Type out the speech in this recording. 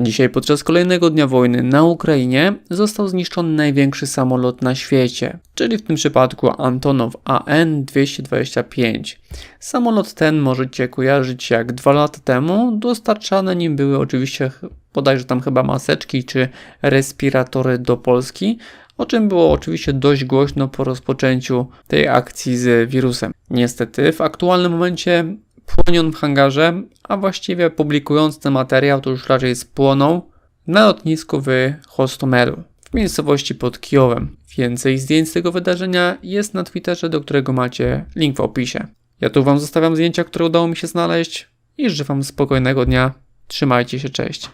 Dzisiaj podczas kolejnego dnia wojny na Ukrainie został zniszczony największy samolot na świecie, czyli w tym przypadku Antonow AN-225. Samolot ten możecie kojarzyć jak dwa lata temu dostarczane nim były oczywiście bodajże tam chyba maseczki czy respiratory do Polski, o czym było oczywiście dość głośno po rozpoczęciu tej akcji z wirusem. Niestety w aktualnym momencie płonie on w hangarze, a właściwie publikując ten materiał to już raczej spłonął na lotnisku w Hostomeru w miejscowości pod Kijowem. Więcej zdjęć z tego wydarzenia jest na Twitterze, do którego macie link w opisie. Ja tu Wam zostawiam zdjęcia, które udało mi się znaleźć i życzę Wam spokojnego dnia. Trzymajcie się, cześć.